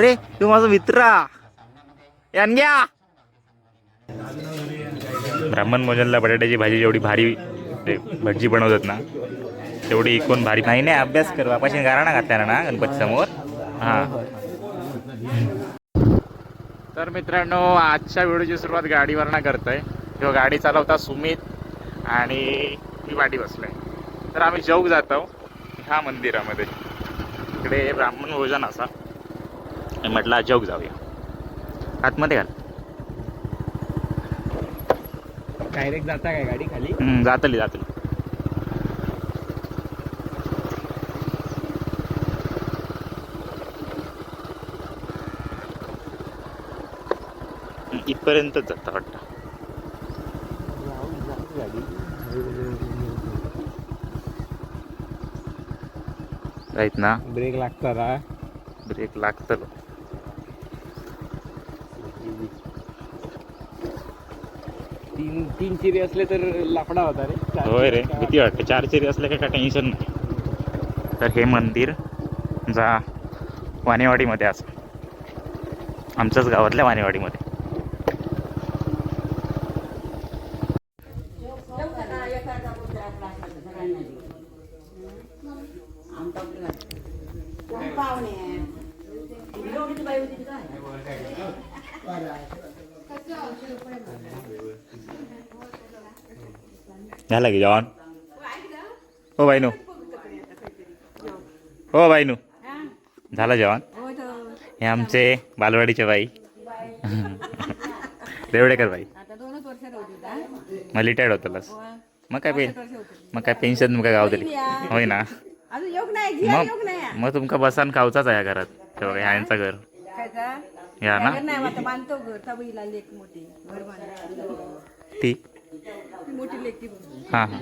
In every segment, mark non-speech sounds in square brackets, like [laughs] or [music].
अरे तू माझा मित्र यान घ्या. ब्राह्मण भोजनला बटाट्याची भाजी जेवढी भारी ते भटजी बनवतात ना तेवढी कोण भारी. नाही नाही अभ्यास कर. बापाशी गाराणा घातल्या ना गणपती समोर हा. तर मित्रांनो आजच्या व्हिडिओची सुरुवात गाडीवरनं करतोय. किंवा गाडी चालवता सुमित आणि मी वाटी बसलोय. तर आम्ही जौग जातो ह्या मंदिरामध्ये. इकडे ब्राह्मण भोजन असा. मी म्हटलं जौग जाऊया. आतमध्ये घाल. डायरेक्ट जाता काय गाडी खाली? हम्म, जातली जातली. हम्म, इथपर्यंतच जातं वाटतं. राईत ना? ब्रेक लागतात हा. ब्रेक लागतलो तीन चिरी असले तर लापडा होता रे. चार होय रे चिरी. भीती वाटते. चार चिरी असल्या काय काय टेन्शन नाही. तर हे मंदिर जा वाणेवाडीमध्ये असं आमच्याच गावातल्या वाणेवाडीमध्ये. झाला की जेवण हो बाईनू हो बाईनू झालं जेवण हे आमचे बालवाडीचे बाई देवडेकर बाई दोनच वर्षात होती का मग रिटायर्ड मग काय पे मग काय पेन्शन तुमका गाव दिली होय ना मग मग तुमका बसान खावचाच आहे घरात हे बघा ह्यांचं घर या ना ती हां हां.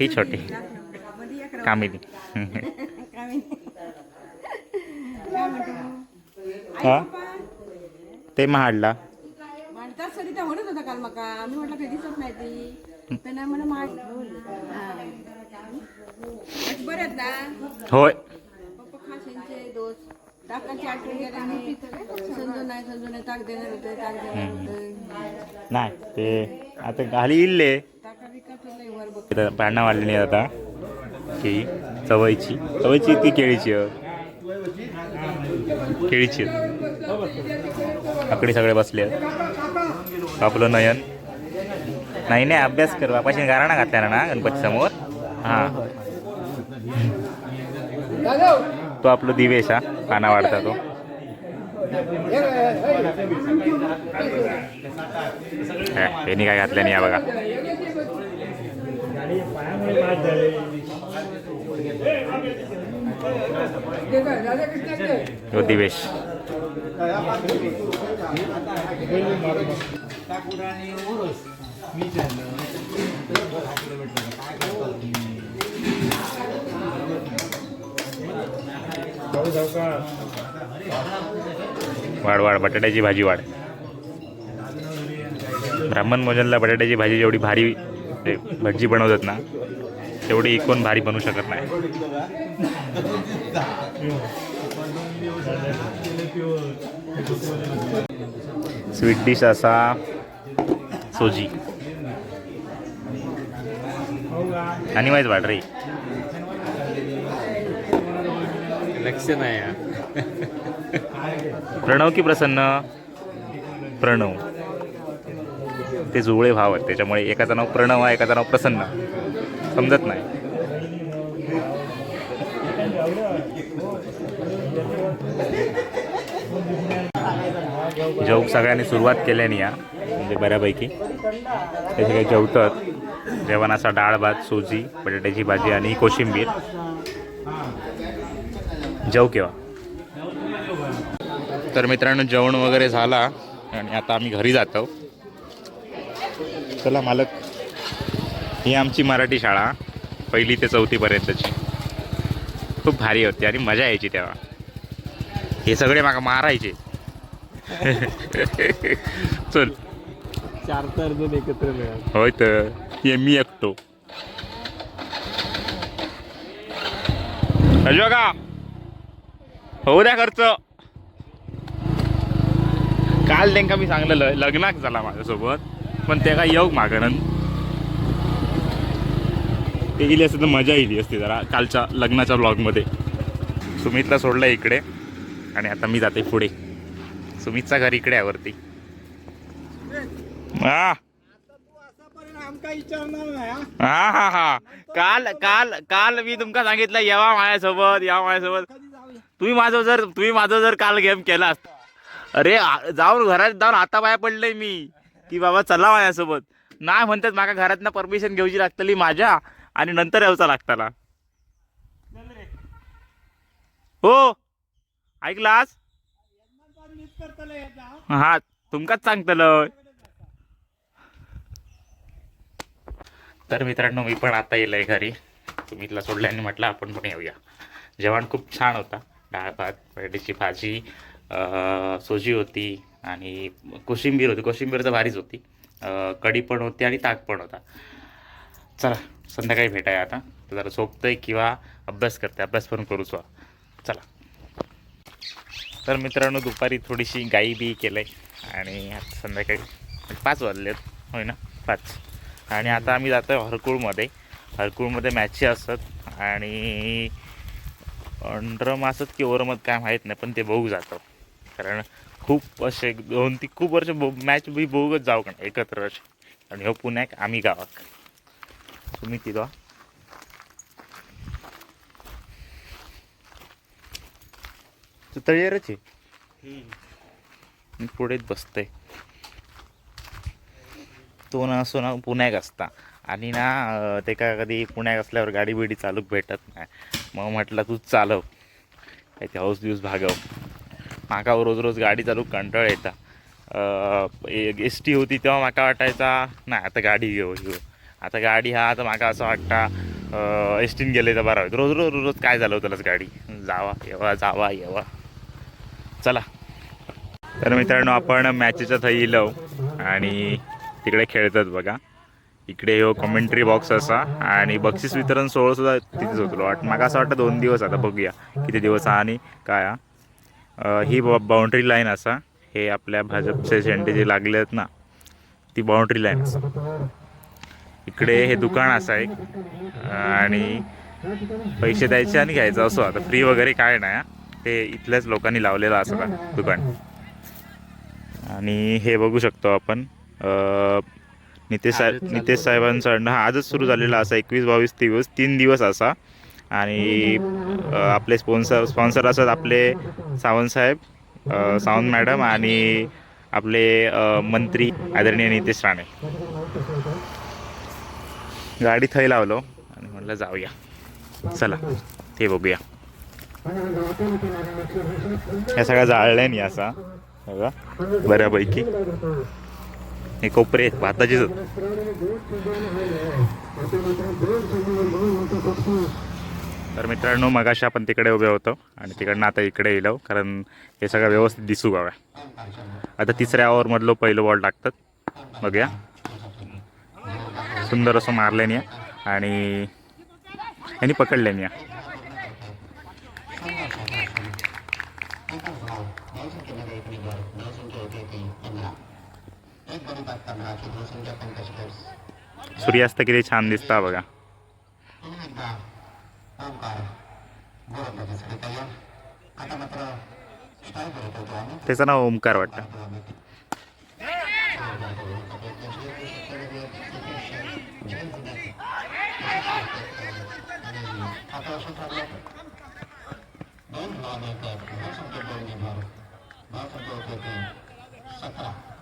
ही छोटी. कामिनी. हा? ते महाडला. मांडतात सरी त्या म्हणत होता काल मका. मी म्हटलं कधी दिसत नाही ती? तर नाही म्हणा बरं ना? होय. पप्पा दोस्त. आठवण समजून नाही समजून नाही ताक देणार होते ताक देणार होते. नाही ते आता घाली इल्ले. वर बघ. पाळणा वाढलेली आहे आता. ही चवयची चवयची ती केळीची आहे. केळीची. आकडे सगळे बसले आहेत. आपलं नयन. नाही नाही अभ्यास कर. बापाशी गाराणा घातल्या ना गणपती समोर हा तो आपलं दिवेश हा. पाना वाढता तो. यांनी काय घातलं नाही या बघा. तो दिवेश. वाढ वाढ बटाट्याची भाजी वाढ. ब्राह्मण भोजनला बटाट्याची भाजी जेवढी भारी भटजी बनवतात ना तेवढी कोण भारी बनवू शकत नाही. स्वीट डिश असा सोजी. आणि माहीत वाट रे. लक्ष नाही हा. प्रणव की प्रसन्न? प्रणव. ते जुळे भाव आहेत त्याच्यामुळे एकाचं नाव प्रणव आहे एकाचं नाव प्रसन्न. समजत नाही. जौक सगळ्यांनी सुरुवात केल्याने या म्हणजे बऱ्यापैकी. ते सगळे जेवतात. जेवण असा डाळ भात सोजी बटाट्याची भाजी आणि कोशिंबीर. जेव केव्हा तर मित्रांनो जेवण वगैरे झाला आणि आता आम्ही घरी जातो. चला मालक. ही आमची मराठी शाळा पहिली ते चौथीपर्यंतची खूप भारी होती आणि मजा यायची तेव्हा. हे सगळे मागा मारायचे. [laughs] चल. चार चार जण एकत्र होय तर. हे मी एकटो. अजो का? होऊ द्या खर्च. काल त्यांका मी सांगलेलं लग्नाक झाला माझ्यासोबत पण ते काय येऊ मागणन ते गेली असते तर मजा येईल असते जरा कालच्या लग्नाच्या ब्लॉगमध्ये सुमितला सोडलं इकडे आणि आता मी जाते पुढे. सुमितचा घर इकडे आहे वरती. हा. हा हा हा. काल काल काल मी तुमका सांगितलं येवा माझ्यासोबत या माझ्यासोबत. तुम्ही माझं जर तुम्ही माझं जर काल गेम केला असता अरे जाऊन घरात जाऊन आता बाहेर पडलंय मी. की बाबा चला माझ्यासोबत. नाही म्हणतात माका घरातनं परमिशन घेऊची लागतली माझ्या आणि नंतर येऊचा लागताला. हो. ऐकलास? हा तुमकाच सांगतलं. तर मित्रांनो मी पण आता येलोय घरी. तुम्ही तिला सोडल्याने म्हटलं आपण पण येऊया. जेवण खूप छान होता. डाळ भात बटाट्याची भाजी सोजी होती आणि कोशिंबीर होती. कोशिंबीर तर भारीच होती. कढी पण होती आणि ताक पण होता. चला संध्याकाळी भेटाय आता. जरा जरा आहे किंवा अभ्यास करते अभ्यास पण करूच चला. तर मित्रांनो दुपारी थोडीशी गाई बी केलं आहे आणि आता संध्याकाळी पाच वाजलेत. होय ना? पाच. आणि आता आम्ही जातो आहे हरकुळमध्ये. हरकुळमध्ये मॅची असतात आणि अंडरम असत की ओव्हरमत काय माहीत नाही पण ते बघू जातो. कारण खूप असे दोन ती खूप वर्ष मॅच बी बघूच जाऊ का एकत्र असे. आणि हो पुण्याक आम्ही गावाक तुम्ही तिथं तू तळीवरच आहे? मी पुढेच बसतोय. तो ना असो ना पुण्याक असता. आणि ना ते का कधी पुण्यात असल्यावर गाडी बिडी चालूक भेटत नाही. मग म्हटलं तू चालव. काय ते हौस दिवस भागव. माका रोज रोज गाडी चालू कंटाळ येता. एस टी होती तेव्हा माका वाटायचा नाही आता गाडी घेऊ घेऊ. आता गाडी हा आता माका असं वाटता एस टीन गेले तर बरं होईल. रोज रोज रोज काय झालं होतं गाडी? जावा येवा जावा येवा. चला. तर मित्रांनो आपण मॅचेच्या थंय येलो आणि तिकडे खेळतात बघा. इकडे हो कॉमेंट्री बॉक्स असा आणि बक्षीस वितरण सोहळा सुद्धा तिथेच होतो वाट मला असं वाटतं दोन दिवस आता बघूया किती दिवस हा आणि काय हा. ही बाउंड्री लाईन असा. हे आपल्या भाजपचे झेंडे जे लागले आहेत ना ती बाउंड्री लाईन असा. इकडे हे दुकान असा एक. आणि पैसे द्यायचे आणि घ्यायचं असो. आता फ्री वगैरे काय नाही ते इथल्याच लोकांनी लावलेलं असं का दुकान. आणि हे बघू शकतो आपण. नितेश साहेब नितेश साहेबांचा हा आजच सुरू झालेला असा एकवीस बावीस दिवस तीन दिवस असा. आणि आपले स्पॉन्सर स्पॉन्सर असतात आपले सावंत साहेब सावंत मॅडम आणि आपले मंत्री आदरणीय नितेश राणे. गाडी थै लावलो आणि म्हटलं जाऊया. चला ते बघूया. या सगळ्या जाळल्या नाही असा. बघा बऱ्यापैकी. हे कोपरे आहेत भाताचीच तर मित्रांनो मगाशी आपण तिकडे उभे होतो आणि तिकडनं आता इकडे येलो कारण हे सगळं व्यवस्थित दिसू गाव्या आता तिसऱ्या ओव्हरमधलं पहिलं बॉल टाकतात. बघूया. सुंदर असं मारल्याने आणि यांनी पकडल्याने सूर्यास्त किती छान दिसता बघा. त्याचं नाव ओमकार वाटतं.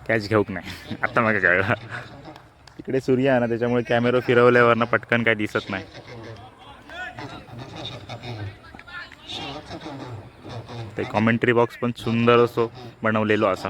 कॅच घेऊक नाही. आता मग कळलं तिकडे सूर्य आहे ना त्याच्यामुळे कॅमेरा फिरवल्यावरनं पटकन काय दिसत नाही. ते कॉमेंट्री बॉक्स पण सुंदर असो बनवलेलो असा.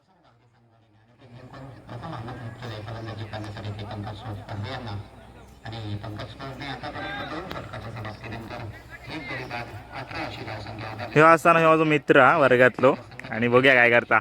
ह्यो असताना ह्यो माझा मित्र हा, वर्गातलो. आणि बघूया काय करता.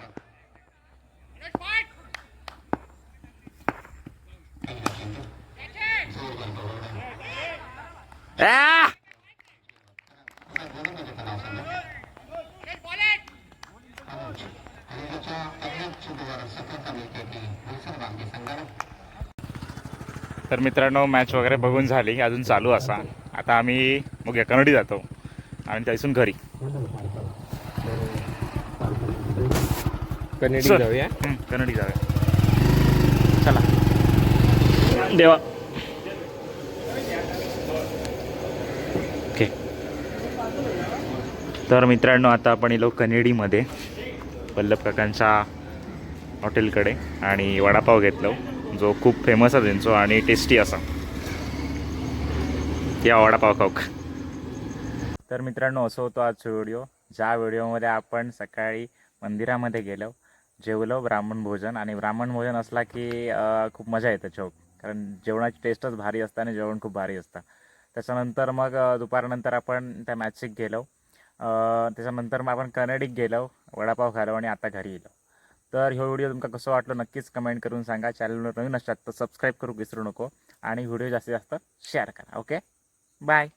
तर मित्रांनो मॅच वगैरे बघून झाली. अजून चालू असा. आता आम्ही मग कन्नडी जातो. आणि त्यासून घरी. कनेडी. जाऊया. हं, कन्नडी जाऊया. चला. देवा. ओके. तर मित्रांनो आता आपण येलो कनेडीमध्ये वल्लभ काकांच्या हॉटेलकडे आणि वडापाव घेतलो. जो खूप फेमस आहे त्यांचो आणि टेस्टी असा. या वडापाव खाऊक. तर मित्रांनो असं होतो आजचा व्हिडिओ. ज्या व्हिडिओमध्ये आपण सकाळी मंदिरामध्ये गेलो जेवलो ब्राह्मण भोजन आणि ब्राह्मण भोजन असला की खूप मजा येते चौक कारण जेवणाची टेस्टच भारी असतं आणि जेवण खूप भारी असतं. त्याच्यानंतर मग दुपारनंतर आपण त्या मॅचिक गेलो. त्याच्यानंतर मग आपण कनेडीक गेलो वडापाव खालो आणि आता घरी येलो. तर ह्यो व्हिडिओ तुमका कसं वाटलं नक्कीच कमेंट करून सांगा. चॅनलवर नवीन असतात तर सबस्क्राईब करू विसरू नको. आणि व्हिडिओ जास्तीत जास्त शेअर करा ओके बाय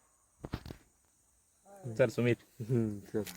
चल सुमित हम्म, चल.